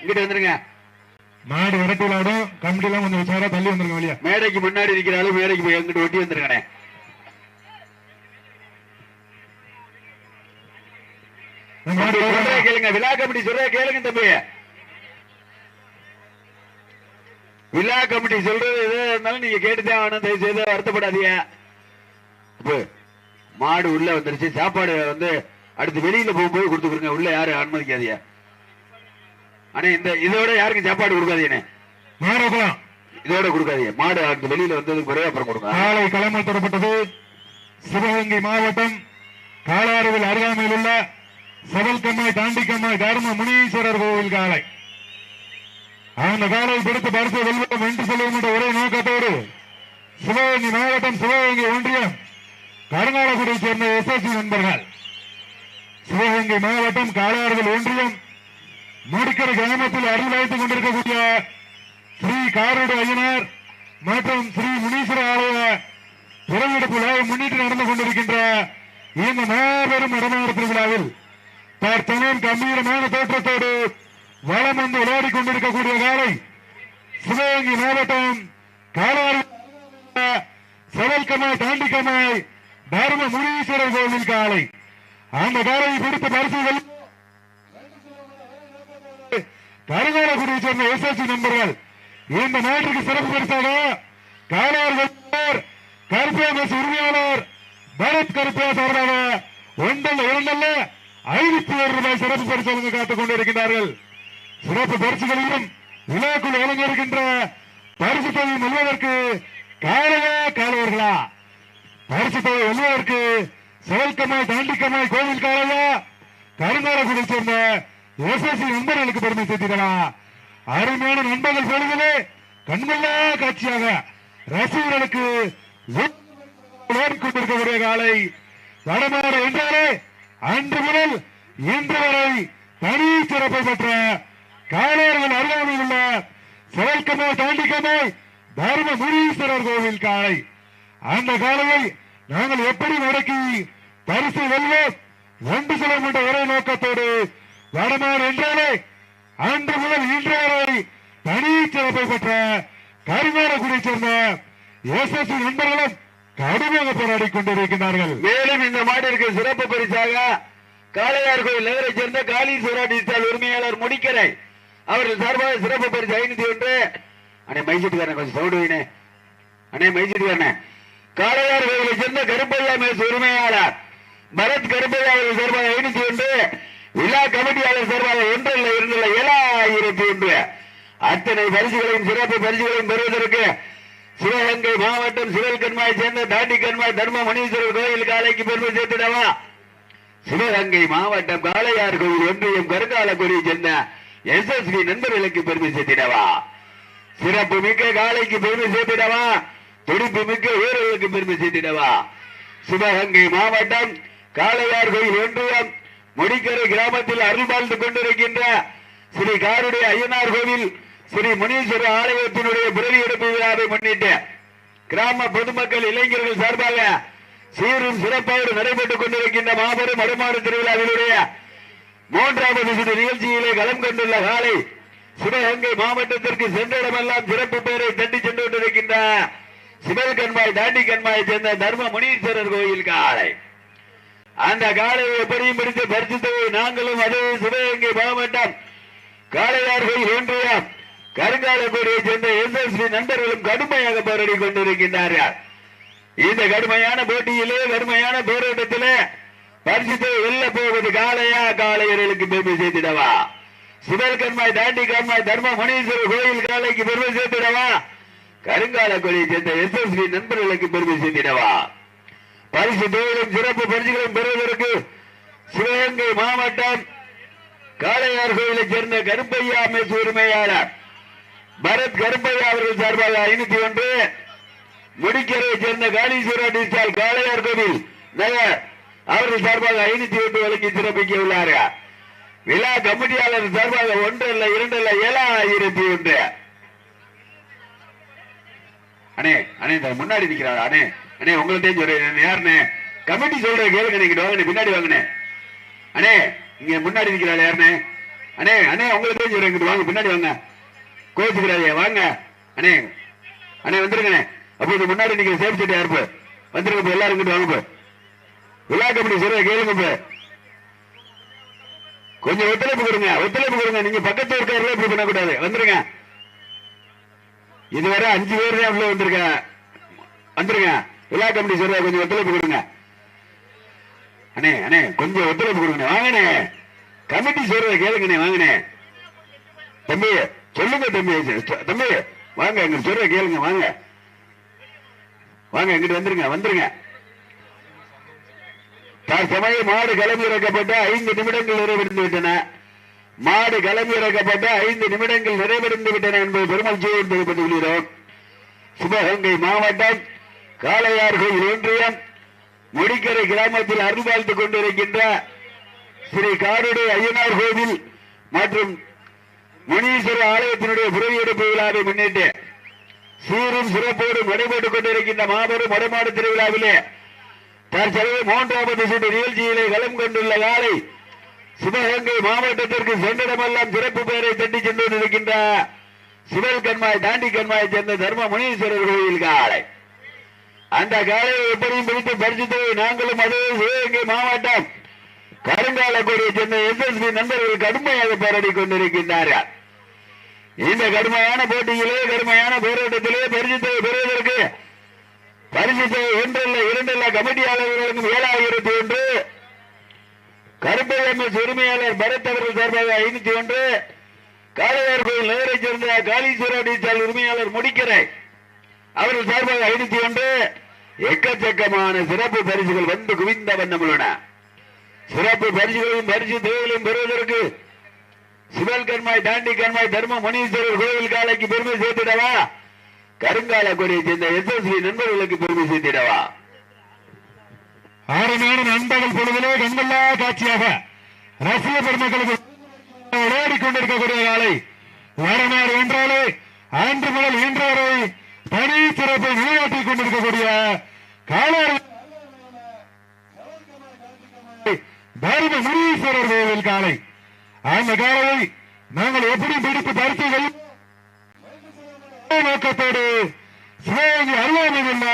இங்கிட்டு வந்துருங்க. மாடு விரட்டி விளையாடும் கமிட்டி எல்லாம் கொஞ்சம் உஷாரா தள்ளி வந்துருங்க வெளியே மேடைக்கு முன்னாடி இருக்கிறாலும் மேடைக்கு போய் எங்கிட்டு ஒட்டி வந்துருங்கண்ணே கேளுங்க விழா கமிட்டி சொல்றத கேளுங்க தம்பி. விழா கமிட்டி சொல்றது எது இருந்தாலும் நீங்க கேட்டுதான் ஆகணும் தயவு செய்து வருத்தப்படாதீங்க மாடு உள்ள வந்துருச்சு சாப்பாடு வந்து அடுத்து வெளியில போகும்போது கொடுத்துருங்க உள்ள யாரும் அனுமதிக்காதீங்க. அண்ணே இந்த இதோட யாருக்கும் சாப்பாடு கொடுக்காதீங்கண்ணே. மாறக்கலாம் இதோட கொடுக்காதீங்க. மாடு அடுத்து வெளியில வந்ததுக்கு பிறகு அப்புறம் கொடுங்க. காலை களமல் தொடப்பட்டது சிவகங்கை மாவட்டம் காலாறுவில் அருகாமையில் உள்ள செவல்கம்மாய் தாண்டிக்கம்மாய் தர்ம முனீஸ்வரர் கோவில் காலை. அந்த காலை பிடித்து பரிசு வெல்வம் என்று சொல்லுவோம் என்ற ஒரே நோக்கத்தோடு சிவகங்கை மாவட்டம் சிவகங்கை ஒன்றியம் கருங்காலக்குடியைச் சேர்ந்த எஸ்எஸ்சி நண்பர்கள். சிவகங்கை மாவட்டம் காலாறுவில் ஒன்றியம் மடுக்கரை கிராமத்தில் அருள் கொண்டிருக்கக்கூடிய ஸ்ரீ காரோடு ஐயனார் மற்றும் ஸ்ரீ முனீஸ்வர ஆலய பிறவெடுப்பு முன்னிட்டு நடந்து கொண்டிருக்கின்ற இந்த மாபெரும் இடமாறு திருவிழாவில் தற்சமயம் கம்பீரமான தோற்றத்தோடு வளம் வந்து விளையாடி கொண்டிருக்கக்கூடிய காலை சிவகங்கை மாவட்டம் காலாறு செவல்கமாய் தாண்டிக்கமாய் தர்ம முனீஸ்வரர் கோவில் காலை. அந்த காலையை பிடித்த பரிசுகள் கருகாலகுடியை சேர்ந்த எஸ்எஸ்சி நண்பர்கள் இந்த நாட்டுக்கு சிறப்பு பரிசாக காலாளர் கருப்பேமஸ் உரிமையாளர் பரத் கருப்பையா சார்பாக ஒன்றல்ல இரண்டல்ல ஐநூத்தி ஒரு ரூபாய் சிறப்பு பரிசு வழங்க காத்துக் கொண்டிருக்கிறார்கள் சிறப்பு பரிசுகளிலும் விழாக்குள் வழங்கியிருக்கின்ற பரிசு தொகை வெல்வதற்கு காலையா காலவர்களா பரிசு தொகை வெல்வதற்கு செயல்கமாய் தாண்டிக்கமாய் கோவில் காலையா? கருங்காலகுடியை சேர்ந்த எஸ்எஸ்சி நண்பர்களுக்கு பெருமை சேர்த்திடலாம் அருமையான நண்பர்கள் பொழுதிலே கண்கொள்ளா காட்சியாக ரசிகர்களுக்கு கொண்டிருக்கக்கூடிய காலை வடமாறு என்றாலே அன்று முதல் இன்று வரை தனி சிறப்பை பெற்ற காளையர்கள் அருகாமையில் உள்ள செயல்கமோ தாண்டிக்கமோ தர்ம முனீஸ்வரர் கோவில் காளை. அந்த காலையை நாங்கள் எப்படி நடக்கி பரிசு வெல்வோம்? ஒன்று செல்வோம் என்ற ஒரே நோக்கத்தோடு வடமாறு என்றாலே அன்று முதல் இன்று வரை தனி சிறப்பை பெற்ற கருமாரக்குடியை சேர்ந்த எஸ்எஸ்சி நண்பர்களும் கடுமையாக போராடி கொண்டிருக்கிறார்கள் மேலும் இந்த மாட்டிற்கு சிறப்பு பரிசாக காளையார் கோயில் நகரை சேர்ந்த காளீஸ்வரா டிஜிட்டல் உரிமையாளர் முடிக்கரை. அவர்கள் சார்பாக சிறப்பு பரிசு ஐநூத்தி ஒன்று. அண்ணே மைசூட்டுக்காரன் கொஞ்சம் சவுடு வைனே அண்ணே காளையார் கோயிலை சேர்ந்த கருப்பையா மேஸ் உரிமையாளர். பரத் கருப்பையா அவர்கள் சார்பாக ஐநூத்தி ஒன்று. விழா கமிட்டியாளர் சார்பாக ஒன்று இல்லை ஏழாயிரத்தி ஒன்று. அத்தனை பரிசுகளையும் சிறப்பு பரிசுகளையும் பெறுவதற்கு சிவகங்கை மாவட்டம் சிவல்கண்மாய் சேர்ந்த தாண்டி கண்மாய் தர்ம முனீஸ்வரர் கோயில் காலைக்கு பெருமை சேர்த்துடவா? சிவகங்கை மாவட்டம் காளையார் கோயில் ஒன்றியம் கருங்காலக்குடியை சேர்ந்த எஸ்எஸ்பி நண்பர்களுக்கு பெருமை சேர்த்திடவா? சிறப்பு மிக்க காளைக்கு பெருமை சேர்த்திடவா? துடிப்பு மிக்க வீரர்களுக்கு பெருமை சேர்த்திடவா? சிவகங்கை மாவட்டம் காளையார் கோயில் ஒன்றியம் முடிக்கரை கிராமத்தில் அருள் வாழ்ந்து கொண்டிருக்கின்ற ஸ்ரீ காருடைய ஐயனார் கோவில் ஸ்ரீ முனீஸ்வர ஆலயத்தினுடைய பிறவி எடுப்பு விழாவை முன்னிட்டு கிராம பொதுமக்கள் இளைஞர்கள் சார்பாக சீரும் சிறப்போடு நடைபெற்றுக் கொண்டிருக்கின்ற மாபெரும் மறுமாடு திருவிழாவினுடைய மூன்றாவது சிறு நிகழ்ச்சியிலே களம் கொண்டுள்ள காலை சிவகங்கை மாவட்டத்திற்கு சென்றிடமெல்லாம் சிறப்பு பெயரை தட்டி சென்று கொண்டிருக்கின்ற சிவல் கண்மாய் தாண்டி கண்மாயை சேர்ந்த தர்ம முனீஸ்வரர் கோயில் காலை. அந்த காலையை எப்படியும் பிடித்து பரிசுத்தவை நாங்களும் அதே சிவகங்கை மாவட்டம் காளையார் கோயில் ஒன்றியம். கருங்காலக்குடியை சேர்ந்த எஸ்எஸ்பி நண்பர்களும் கடுமையாக போராடி கொண்டிருக்கின்றார்கள். இந்த கடுமையான போட்டியிலே கடுமையான போராட்டத்திலே பரிசுத்தை வெல்ல போவது காளையா? காளையர்களுக்கு பெருமை சேர்த்திடவா? சிவல் கண்மாய் தாண்டி கண்மாய் தர்ம முனீஸ்வரர் கோயில் காலைக்கு பெருமை சேர்த்திடவா? கருங்கால கருங்காலக்குடியை சேர்ந்த எஸ்எஸ்பி நண்பர்களுக்கு பெருமை சேர்த்திடவா? பரிசு தொழிலும் சிறப்பு பரிசுகளும் பெறுவதற்கு சிவகங்கை மாவட்டம் காளையார் கோயிலை சேர்ந்த கருப்பையா மெஸ் உரிமையாளர். பரத் கருப்பையா அவர்கள் சார்பாக ஐநூத்தி ஒன்று. முடிக்கரை சேர்ந்த காளீஸ்வர டிஸ்டால் காளையார் கோவில் நகர் அவர்கள் சார்பாக ஐநூத்தி ஒன்று வழங்கி சிறப்பிக்க உள்ளார்கள் விழா கமிட்டியாளர் சார்பாக ஒன்று இல்ல இரண்டு இல்ல ஏழாயிரத்தி ஒன்று. அண்ணே அண்ணே முன்னாடி நிக்கிறாரு அண்ணே. அண்ணே உங்கள்கிட்ட சொல்றேன் யாருண்ணே? கமிட்டி சொல்ற கேளுங்க நீங்க வாங்க பின்னாடி வாங்கண்ணே. அண்ணே இங்க முன்னாடி நிக்கிறாள் யாருண்ணே? அண்ணே அண்ணே உங்களுக்கு தெரிஞ்சு இங்கிட்டு வாங்க பின்னாடி வாங்க. கோச்சுக்கிறாங்க வாங்க. அண்ணே அண்ணே வந்துருங்கண்ணே. அப்போ இது முன்னாடி நிக்கிற சேமிச்சுட்டு சட்டை யாருப்பு வந்துருங்க இப்போ எல்லாரும் இங்கிட்டு வாங்க விழா கமிட்டி சொல்ற கேளுங்க இப்போ கொஞ்சம் ஒத்துழைப்பு கொடுங்க ஒத்துழைப்பு கொடுங்க. நீங்க பக்கத்து இருக்காருல இப்படி பண்ணக்கூடாது. வந்துருங்க. இதுவரை அஞ்சு பேர் தான் உள்ள வந்திருக்க வந்துருங்க. விழா கமிட்டி சரியா கொஞ்சம் ஒத்துழைப்பு கொடுங்க. அண்ணே அண்ணே கொஞ்சம் ஒத்துழைப்பு கொடுங்க. வாங்கண்ணே. கமிட்டி சொல்றத கேளுங்கண்ணே வாங்கண்ணே. தம்பி சொல்லுங்க தம்பி. தம்பி வாங்க எங்க சொல்ற கேளுங்க வாங்க. வாங்க எங்கிட்ட வந்துருங்க வந்துருங்க. தற்சமயம் மாடு கிளம்பி இறக்கப்பட்ட ஐந்து நிமிடங்கள் நிறைவடைந்து விட்டன. மாடு கிளம்பி இறக்கப்பட்ட ஐந்து நிமிடங்கள் நிறைவடைந்து விட்டன என்பது பெருமகிழ்ச்சியோடு தெரிவித்துக் கொள்கிறோம். சிவகங்கை மாவட்டம் காளையார் கோயில் ஒன்றியம் முடிக்கரை கிராமத்தில் அருள்பாலித்துக் கொண்டிருக்கின்ற ஸ்ரீ காடுடை ஐயனார் கோவில் மற்றும் முனீஸ்வர ஆலயத்தினுடைய புறவியெடுப்பு விழாவை முன்னிட்டு சீரும் சிறப்போடு நடைபெற்றுக் கொண்டிருக்கின்ற மாபெரும் வடமாடு திருவிழாவிலே தற்சமயம் மூன்றாவது சுற்று நிகழ்ச்சியிலே களம் கொண்டுள்ள காலை சிவகங்கை மாவட்டத்திற்கு சென்றிடமெல்லாம் சிறப்பு பெயரை தட்டி சென்று கொண்டிருக்கின்ற சிவல் கண்மாய் தாண்டி கண்மாயை சேர்ந்த தர்ம முனீஸ்வரர் கோயில் காலை. அந்த காலையை எப்படியும் பிடித்து பரிசுத்தை நாங்களும் அதே சிவகங்கை மாவட்டம் கருங்காலக்குடியை சேர்ந்த எஸ்எஸ்பி நண்பர்கள் கடுமையாக போராடி கொண்டிருக்கின்றார்கள். இந்த கடுமையான போட்டியிலே கடுமையான போராட்டத்திலே பரிசுத்தை பெறுவதற்கு பரிசுத்தை ஒன்றல்ல இரண்டல்ல கமிட்டியாளர்களுக்கும் ஏழாயிரத்தி ஒன்று கருப்பை உரிமையாளர் பரத் அவர்கள் சார்பாக ஐநூத்தி ஒன்று காளையார் கோயில் நேரை சேர்ந்த காளீஸ்வர டீச்சால் உரிமையாளர் முடிக்கிறேன் அவர்கள் சார்பாக ஐநூத்தி ஒன்று எக்கச்சக்கமான சிறப்பு பரிசுகள் வந்து குவிந்த வண்ணம் சிறப்பு பரிசுகளையும் பரிசு தொகைகளையும் பெறுவதற்கு சிவல் கண்மாய் தாண்டி கண்மாய் தர்ம முனீஸ்வரர் கோவில் காலைக்கு பெருமை சேர்த்திடவா? கருங்கால கொடியை சேர்ந்த எஸ்எஸ்வி நண்பர்களுக்கு பெருமை சேர்த்திடவா? அருமையான நண்பர்கள் பொழுதிலே கண்கொள்ளா காட்சியாக ரசிக பெருமக்களுக்கு ஓடிக்கொண்டிருக்கக்கூடிய நாளை வரநாடு என்றாலே அன்று முதல் இன்று வரை தனி சிறப்பை நிலைநாட்டிக் கொண்டிருக்கக்கூடிய காலாறு தர்ம முனீஸ்வரர் கோவில் காலை அந்த காலையை நாங்கள் எப்படி பிடித்து பரிசுகள் நோக்கத்தோடு சிவகங்கை அருகாமையில் உள்ள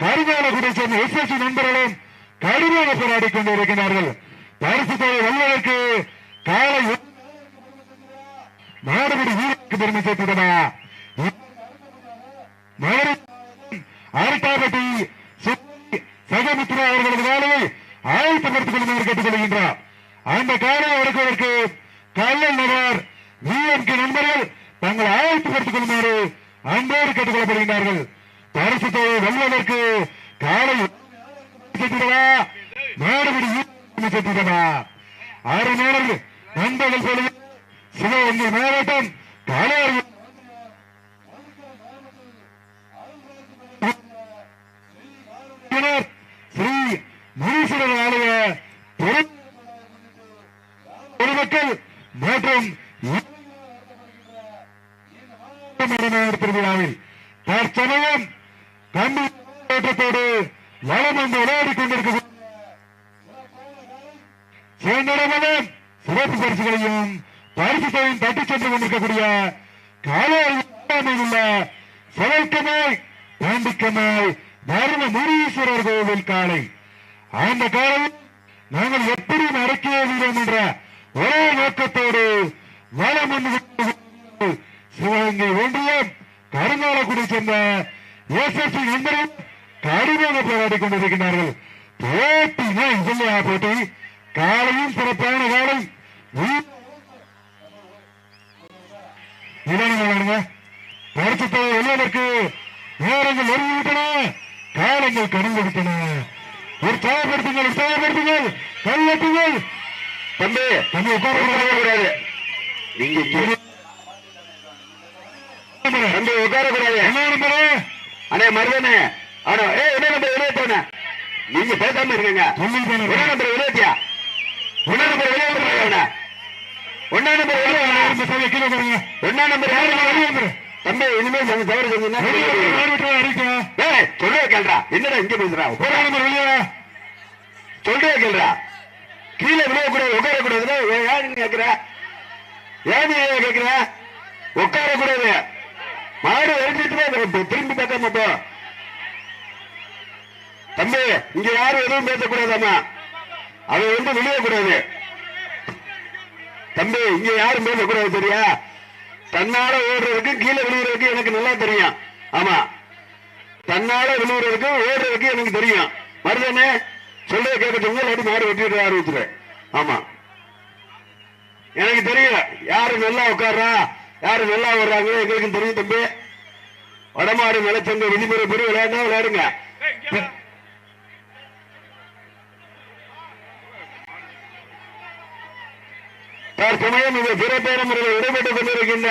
கருகாலக்குடி சேர்ந்த எஸ்எஸ்சி நண்பர்களும் கடுமையாக போராடி கொண்டிருக்கிறார்கள். பரிசு தொகை வெல்வதற்கு காலை நாடுபடி வீரருக்கு பெருமை சேர்த்திடமா அரட்டாபட்டி சகமித்ரா அவர்களது காலையை ஆயத்தப்படுத்திக் கொள்ளுமாறு கேட்டுக் கொள்கின்றார் அந்த காலையை அடக்குவதற்கு கல்லல் நகர் விஎம்கே நண்பர்கள் தங்களை ஆயத்தப்படுத்திக் கொள்ளுமாறு அன்போடு கேட்டுக் கொள்ளப்படுகின்றார்கள் பரிசு தொகை வெல்வதற்கு காலை சேர்த்திடவா மாடுபடி வீரருக்கு சேர்த்திடவா ஆறு நேரங்கள் நண்பர்கள் போல சிவகங்கை மாவட்டம் காலையார் இயக்குனர் ஸ்ரீ முனீஸ்வரர் ஆலய பொறு- பொதுமக்கள் மற்றும் மரநாடு திருவிழாவில் தற்சமயம் கம்பி தோற்றத்தோடு வளம் வந்து விளையாடிக் கொண்டிருக்க சேர்ந்திடமும் சிறப்பு பரிசுகளையும் பரிசுகளையும் தட்டிச் சென்று கொண்டிருக்கக்கூடிய காலையில் உள்ள சிலைக்கமாய் பாண்டிக்கமாய் தர்ம முனீஸ்வரர் கோவில் காலை அந்த காலையில் நாங்கள் எப்படி நடக்க வீரம் என்ற ஒரே நோக்கத்தோடு வளம் சிவகங்கை ஒன்றியம் கருங்காலக்குடி சேர்ந்த எஸ்எஸ்சி நண்பரும் கடுமையாக போராடி கொண்டிருக்கிறார்கள். போட்டினா இல்லையா போட்டி? காலையும் சிறப்பான காலை இளநிலைங்க பரிசுத்தை வெல்வதற்கு நேரங்கள் நெருங்கிவிட்டன காலங்கள் கடந்து விட்டன. உற்சாகப்படுத்துங்கள் உற்சாகப்படுத்துங்கள் கல்வெட்டுங்கள் தம்பி தம்பி உட்கார உட்காரக்கூடாது நீங்க இங்க- தம்பி உட்காரக்கூடாது என்ன நம்பரு அண்ணே மருதனே ஆனா ஏ என்ன நம்பர் விளையாட்டோண்ணே நீங்க பேசாம இருக்கீங்க சொல்லி ஒன்னா நம்பர் விளையாட்டியா ஒன்னா நம்பர் விளையாட்டு ஒன்னா நம்பர் விளையாடு கீழே ஒன்னா நம்பர் வெளியே தம்பி இனிமே கொஞ்சம் தவறு செஞ்சீங்கன்னா வெளியே ஏய் கேள்றா என்னடா இங்க பேசுறா? போறா நம்பர் வெளியே வா. கேள்றா கீழே விழக்கூடாது உட்காரக்கூடாதுன்னா யாருன்னு கேக்குற ஏன் கேட்கிற? உட்காரக்கூடாது. மாடு வரைஞ்சிட்டு திரும்பி பார்க்காம போ. தம்பி இங்க யாரும் எதுவும் பேசக்கூடாதாமா அவன் வந்து வெளியே கூடாது தம்பி இங்க யாரும் பேசக்கூடாது சரியா தன்னால ஓடுறதுக்கு கீழே விழுகிறதுக்கு எனக்கு நல்லா தெரியும். ஆமா. தன்னால விழுகிறதுக்கு ஓடுறதுக்கு எனக்கு தெரியும். மருதனே சொல்றத கேட்க சொல்லுங்க இல்லாட்டி மாடு வெட்டிட்டு ஆரம்பிச்சுறேன் ஆமா. எனக்கு தெரியும் யாரு நல்லா உட்கார்றா? யாரு நல்லா வர்றாங்க? எங்களுக்கு தெரியும் தம்பி. வடமாடு நிலச்சங்க விதிமுறை பெரிய விளையாண்டா விளையாடுங்க. தற்சமயம் இந்த சிறப்பான முறையில் விடைபெற்றுக் கொண்டிருக்கின்ற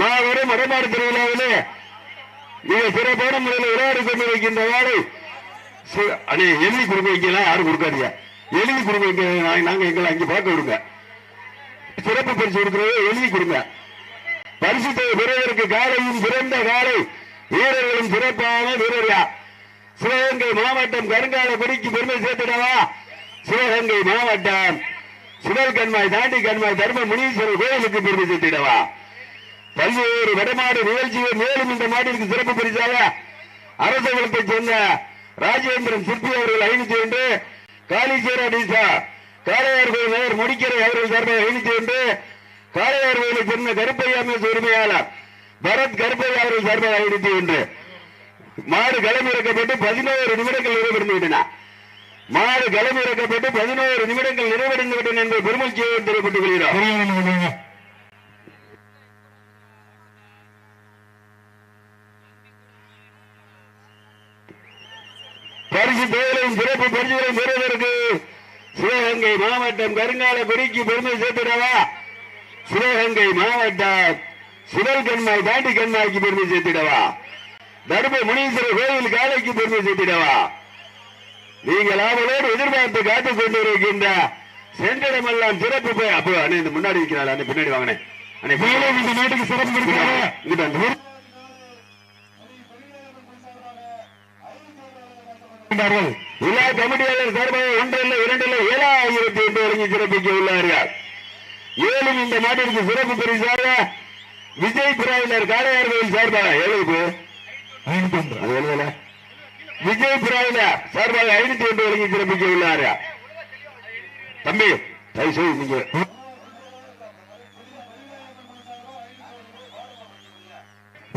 மாபெரும் வடமாடு திருவிழாவிலே மிக சிறப்பான முறையில் விளையாடி கொண்டிருக்கின்ற வேலை அண்ணே எழுதி கொடுக்க வைக்கலாம் யாரும் கொடுக்காதீங்க. எலி குருமைக்கு வைக்க நாங்க- எங்களை அங்கே பார்க்க விடுங்க. சிறப்பு பரிசு கொடுக்கிறது எழுதி கொடுங்க பரிசு தொகை காலையும் சிறந்த காலை. வீரர்களும் சிறப்பான வீரர்யா சிவகங்கை மாவட்டம் கருங்கால குடிக்கு பெருமை சேர்த்திடவா? சிவகங்கை மாவட்டம். சுடல் கண்மாய் தாண்டி கண்மாய் தர்ம முனீஸ்வரர் கோயிலுக்கு பெருமை சேர்த்திடவா? பல்வேறு வடமாடு நிகழ்ச்சிகள் மேலும் இந்த மாட்டிற்கு சிறப்பு பரிசாக அரச குலத்தைச் சேர்ந்த ராஜேந்திரன் சிற்பி அவர்கள் ஐநூத்தி ஒன்று காளிசேரா டீசா காளையார் கோயில் நகர் முடிக்கரை அவர்கள் சார்பாக ஐநூத்தி ஒன்று காளையார் கோயிலை சேர்ந்த கருப்பையாமேஸ் உரிமையாளர் பரத் கருப்பையா அவர்கள் சார்பாக ஐநூத்தி ஒன்று மாடு களமிறக்கப்பட்டு பதினோரு நிமிடங்கள் நிறைவடைந்து விட்டன மாடு களமிறக்கப்பட்டு பதினோரு நிமிடங்கள் நிறைவடைந்து விட்டன என்பதை பெருமகிழ்ச்சியோடு தெரிவித்துக் கொள்கிறோம். பரிசு தொகையிலும் சிறப்பு பரிசுகளையும் பெறுவதற்கு சிவகங்கை மாவட்டம் கருங்காலக்குடிக்கு பெருமை சேர்த்திடவா? சிவகங்கை மாவட்டம் சிவல் கண்மாய் தாண்டி கண்மாய்க்கு பெருமை சேர்த்திடவா? தர்ம முனீஸ்வரர் கோயில் காலைக்கு பெருமை சேர்த்திடவா? நீங்கள் அவளோடு எதிர்பார்த்து காத்துக் கொண்டிருக்கின்ற சென்றிடமெல்லாம் சிறப்பு பெ- அப்போ அண்ணே இந்த முன்னாடி இருக்கிறாள் அண்ணே பின்னாடி வாங்கினேன் அண்ணே மேலும் இந்த நாட்டுக்கு சிறப்பு இருக்கிறாங்க கொண்டார்கள். விழா கமிட்டியாளர் சார்பாக ஒன்றில் இரண்டில் ஏழாயிரத்தி எட்டு வழங்கி சிறப்பிக்க உள்ளார்கள். ஏழும் இந்த நாட்டிற்கு சிறப்பு பரிசாக விஜய் பிராயினர் காளையார் கோயில் சார்பாக எவ்வளவு விஜய் பிராயினர் சார்பாக ஐநூத்தி ஒன்று வழங்கி சிறப்பிக்க உள்ளார்கள். தம்பி தயவு செய்து நீங்க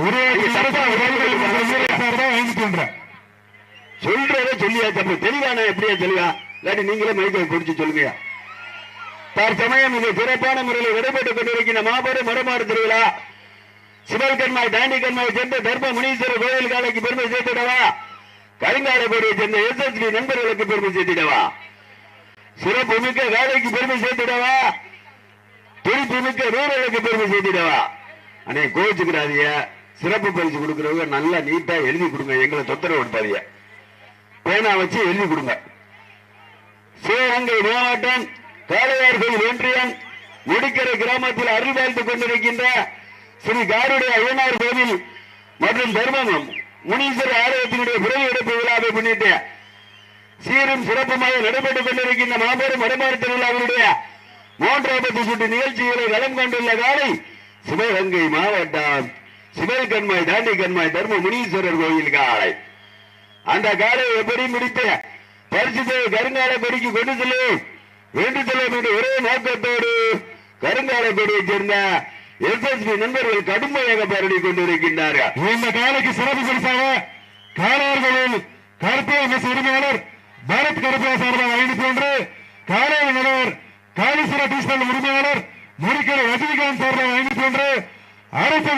உறவுகள் வீரர் சார்பாக ஐநூத்தி ஒன்று. சொல்றத சொல்லியா தம்பி? தெளிவானா எப்படியா தெளிவா? இல்லாட்டி நீங்களே மைக்கை குடிச்சு சொல்லுங்க தற்சமயம் இது சிறப்பான முறையில் விடைபெற்றுக் கொண்டிருக்கிற மாபெரும் மடமாடு திருவிழா. சிவல் கண்மாய் தாண்டி கண்மாய் சேர்ந்த தர்ம முனீஸ்வரர் கோயில் காலைக்கு பெருமை சேர்த்திடவா? கருங்காலப்படியை சேர்ந்த எஸ்எஸ்பி நண்பர்களுக்கு பெருமை சேர்த்திடவா? சிறப்பு மிக்க வேலைக்கு பெருமை சேர்த்திடவா? துடிப்பு மிக்க வீரர்களுக்கு பெருமை சேர்த்திடவா? அண்ணே கோவிச்சுக்கிறாதீங்க சிறப்பு பரிசு கொடுக்கறவங்க நல்லா நீட்டா எழுதி கொடுங்க. எங்களை தொந்தரவு கொடுத்தாதீங்க பேனா வச்சு எழுதி கொடுங்க. சிவகங்கை மாவட்டம் காளையார் கோயில் ஒன்றியம் முடிக்கரை கிராமத்தில் அருள் வாழ்ந்து கொண்டிருக்கின்ற ஸ்ரீ காருடைய ஐயனார் கோவில் மற்றும் தர்மம் முனீஸ்வரர் ஆலயத்தினுடைய பிறகு எடுப்பு விழாவை முன்னிட்டு சீரும் சிறப்புமாக நடைபெற்றுக் கொண்டிருக்கின்ற மாபெரும் வடமாறு திருவிழாவினுடைய மூன்றாவது சுற்று நிகழ்ச்சிகளை வளம் கொண்டுள்ள காலை சிவகங்கை மாவட்டம் சிவல் கண்மாய் தாண்டி கண்மாய் தர்ம முனீஸ்வரர் கோயில் காலை. அந்த காலை எப்படி முடித்த பரிசுத்தை கருங்கால கொடிக்கு கொண்டு செல்லும் வேண்டு செல்லும் என்ற ஒரே நோக்கத்தோடு கருங்கால கொடியை சேர்ந்த எஸ்எஸ்பி நண்பர்கள் கடுமையாக போராடி கொண்டிருக்கின்றார்கள். இந்த காலைக்கு சிறப்பு பரிசாக காளையார்களில் கருப்பையா உரிமையாளர் பாரத் கருப்பையா சார்பாக ஐநூத்தி ஒன்று காளையார் நிலவர் காலீஸ்வர டீஸ்டல் உரிமையாளர் முறிக்கரை ரஜினிகாந்த் சார்பாக ஐநூத்தி ஒன்று அரசு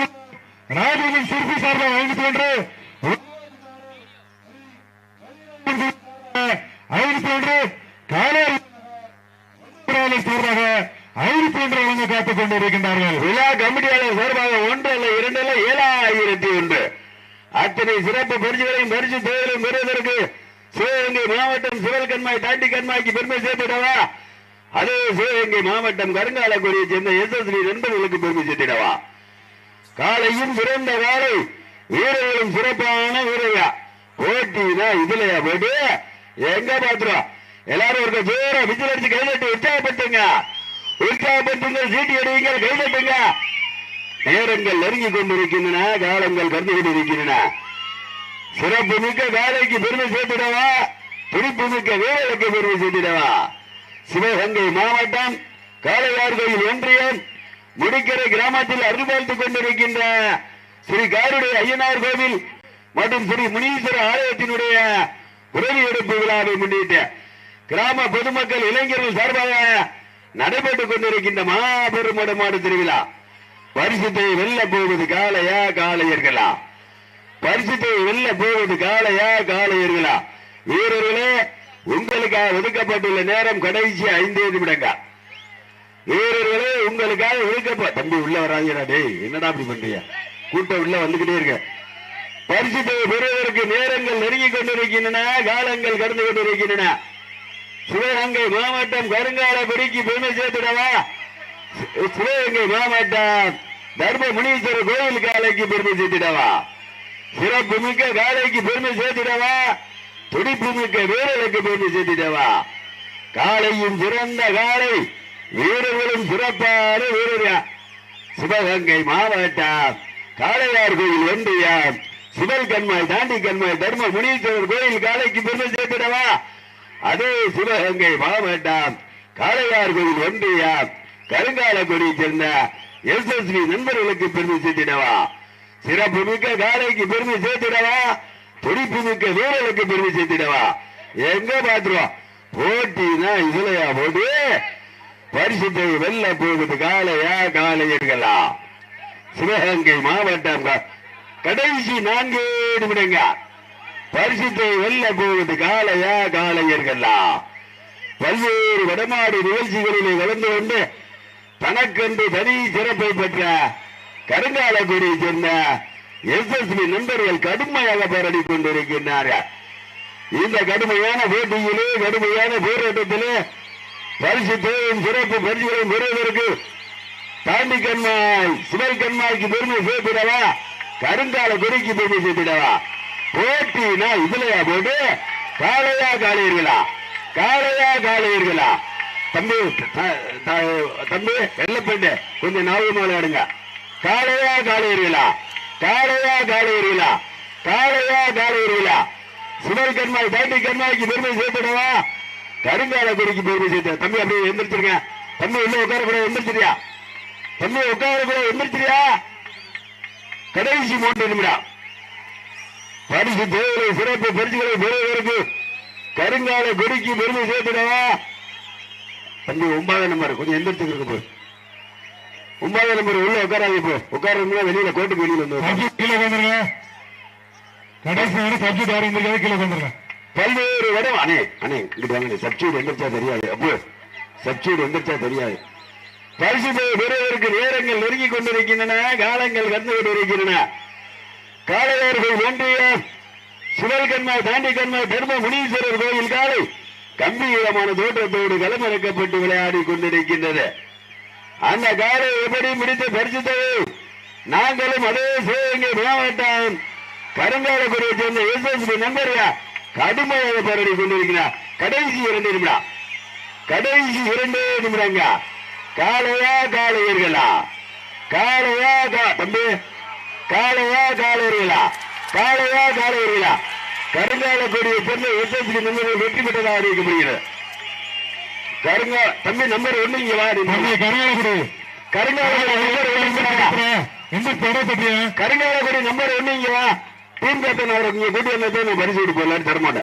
ராஜேந்திரன் சிற்பி சார்பாக ஐநூத்தி ஒன்று ஐநூத்தி ஒன்று காளையார் சார்பாக ஐநூத்தி ஒன்று வழங்க காத்துக் கொண்டிருக்கின்றார்கள் விழா கமிட்டியாளர் சார்பாக ஒன்று அல்ல இரண்டு அல்ல ஏழாயிரத்தி ஒன்று அத்தனை சிறப்பு பரிசுகளையும் பரிசு தொகைகளையும் பெறுவதற்கு சிவகங்கை மாவட்டம் சிவல் கண்மாய் தாண்டி கண்மாய்க்கு பெருமை சேர்த்திடவா? அதே சிவகங்கை மாவட்டம் கருங்காலக்குடியை சேர்ந்த எஸ்எஸ்பி நண்பர்களுக்கு பெருமை சேர்த்திடவா? காலையும் சிறந்த காலை வீரர்களும் சிறப்பான வீரர்களா? போட்டினா இதுலயா போட்டு? எங்க பாத்துறோம் எல்லாரும் இருக்க ஜோர விசில் அடிச்சு கைதட்டு உற்சாகப்பட்டுங்க உற்சாகப்படுத்துங்கள் சீட்டி அடியுங்கள் கைதட்டுங்க. நேரங்கள் நெருங்கி கொண்டிருக்கின்றன காலங்கள் கடந்து கொண்டிருக்கின்றன. சிறப்பு மிக்க வேலைக்கு பெருமை சேர்த்திடவா? துடிப்பு மிக்க வேலைக்கு பெருமை சேர்த்திடவா? சிவகங்கை மாவட்டம் காளையார் கோயில் ஒன்றியம் முடிக்கரை கிராமத்தில் அருள்பார்த்துக் கொண்டிருக்கின்ற ஸ்ரீ காருடைய ஐயனார் கோவில் மற்றும் ஸ்ரீ முனீஸ்வர ஆலயத்தினுடைய உறவி எடுப்பு விழாவை முன்னிட்டு கிராம பொதுமக்கள் இளைஞர்கள் சார்பாக நடைபெற்றுக் கொண்டிருக்கின்ற மாபெரும் மாடு திருவிழா. பரிசுத்தை வெல்ல போவது காளையா காலையர்களா பரிசுத்தை வெளில போவது காலையா காளையர்களா வீரர்களே உங்களுக்காக ஒதுக்கப்பட்டுள்ள நேரம் கடைசி ஐந்தே நிமிடங்க வீரர்களே உங்களுக்காக ஒதுக்கப்ப தம்பி உள்ள வராங்கடா டேய் என்னடா அப்படி பண்றியா கூட்டம் உள்ள வந்துகிட்டே இருக்க பரிசுத்தை பெறுவதற்கு நேரங்கள் நெருங்கி கொண்டிருக்கின்றன காலங்கள் கடந்து கொண்டிருக்கின்றன. சிவகங்கை மாவட்டம் கருங்காலக்குடிக்கு பெருமை சேர்த்துடவா? சிவகங்கை மாவட்டம் தர்ம முனீஸ்வரர் கோயில் காலைக்கு பெருமை சேர்த்திடவா? சிறப்பு மிக்க காலைக்கு பெருமை சேர்த்திடவா? துடிப்பு மிக்க வீரர்களுக்கு பெருமை சேர்த்திடவா? காலையும் சிறந்த காலை வீரர்களும் சிறப்பான வீரர்கள்? சிவகங்கை மாவட்டம் காளையார் கோயில் ஒன்றியம் சிவல் கண்மாய் தாண்டி கண்மாய் தர்ம முனீஸ்வரர் கோயில் காலைக்கு பெருமை சேர்த்திடவா? அதே சிவகங்கை மாவட்டம் காளையார் கோயில் ஒன்றியம் கருங்காலக்குடியை சேர்ந்த எஸ்எஸ்வி நண்பர்களுக்கு பெருமை சேர்த்திடவா? சிறப்பு மிக்க காலைக்கு பெருமை சேர்த்திடவா? துடிப்பு மிக்க வீரலுக்கு பெருமை சேர்த்திடவா? எங்க பாத்துருவோம் போட்டினா இதுலயா போட்டு பரிசுத்தை வெல்ல போகுது காளையா காளையர்களா? சிவகங்கை மாவட்டம் கடைசி நான்கு நிமிடங்க. பரிசுத்தை வெல்ல போகுது காளையா காளையர்களா? பல்வேறு வடநாடு நிகழ்ச்சிகளிலே கலந்து கொண்டு தனக்கென்று தனி சிறப்பை பெற்ற கருங்காலக்குடியை சேர்ந்த எஸ்எஸ்பி நண்பர்கள் கடுமையாக போராடி கொண்டிருக்கின்றார்கள். இந்த கடுமையான போட்டியிலே கடுமையான போராட்டத்திலே பரிசு தேவையும் சிறப்பு பரிசுகளையும் பெறுவதற்கு தாண்டி கண்மாய் சிவல் கண்மாய்க்கு பெருமை சேர்த்திடவா? கருங்கால குறிக்கு பெருமை சேர்த்திடவா? போட்டினா இதுலயா போட்டு? காளையா காளையர்களா? காளையா காளையர்களா? தம்பி த- தம்பி வெள்ளப்பேண்டு கொஞ்சம் நாவகமா விளையாடுங்க. தாழையா காளையர்களா தாழையா காளையர்களா தாழையா காளையர்களா சிவல் கண்மாய் தாண்டி கண்மாய்க்கு பெருமை சேர்த்துடவா கருங்கால குடிக்கு பெருமை சேர்த்து தம்பி அப்படியே எந்திரிச்சிருங்க. தம்பி உள்ள உட்கார கூட எந்திரிச்சிரியா தம்பி உட்கார கூட எந்திரிச்சிரியா கடைசி மூன்று நிமிடம். பரிசு தேவை சிறப்பு பரிசுகளை பெறுவதற்கு கருங்கால கொடிக்கு பெருமை சேர்த்துடவா தம்பி ஒன்பதாம் நம்பர் கொஞ்சம் எந்திரிச்சுக்கு போய். ஒன்பதாம் நம்பர் உள்ள உட்காராங்க போ உட்காரணும்னா வெளியில கோட்டுக்கு வெளியில வந்து உட்காரு. சப்ஜெக்ட் கீழே வந்துருங்க கடைசி வரை சப்ஜெக்ட் யாரும் இருந்திருக்காது கீழே வந்துருங்க பல்வேறு வடம் அண்ணே அண்ணே இங்கிட்டு வாங்க. சப்சூட் எந்திரிச்சா தெரியாது. அப்போ சப்சூட் எந்திரிச்சா தெரியாது. பரிசு பெறுவதற்கு நேரங்கள் நெருங்கி கொண்டிருக்கின்றன. காலங்கள் கடந்து கொண்டிருக்கின்றன. காளையார்கள் ஒன்றியம் சிவல் கண்மாய் தாண்டி கண்மாய் தர்ம முனீஸ்வரர் கோயில் காலை கம்பீரமான தோற்றத்தோடு களமிறக்கப்பட்டு விளையாடி கொண்டிருக்கின்றது. அந்த காலை எப்படி முடித்து பறிச்சுட்டது நாங்களும் அதே சிவகங்கை மாவட்டம் கருங்காலக்குடியை சேர்ந்த எஸ்எஸ்பி நண்பர்களா கடுமையாக போராடி கொண்டிருக்கிறார் கடைசி இரண்டு நிமிடம். கடைசி இரண்டு நிமிடங்க. காலையா காலையர்களா காலையா கா தம்பி காளையா காளையர்களா? காளையா காளையர்களா? கருங்காலக்குடியை சேர்ந்த எஸ்எஸ்பி நண்பர்கள் வெற்றி பெற்றதாக அறிவிக்கப்படுகிறது. கருங்கா தம்பி நம்பர் ஒண்ணு இங்க வா நீ. தம்பி கருங்காலக்குடி கருங்காலக்குடி நம்பர் ஒண்ணு. எந்த தொடர் பத்தியா கருங்காலக்குடி நம்பர் ஒண்ணு இங்க வா. டீம் கேப்டன் அவரை இங்க கூட்டி வந்ததை நான் பரிசு கொடுப்போம் தரமாட்டேன்.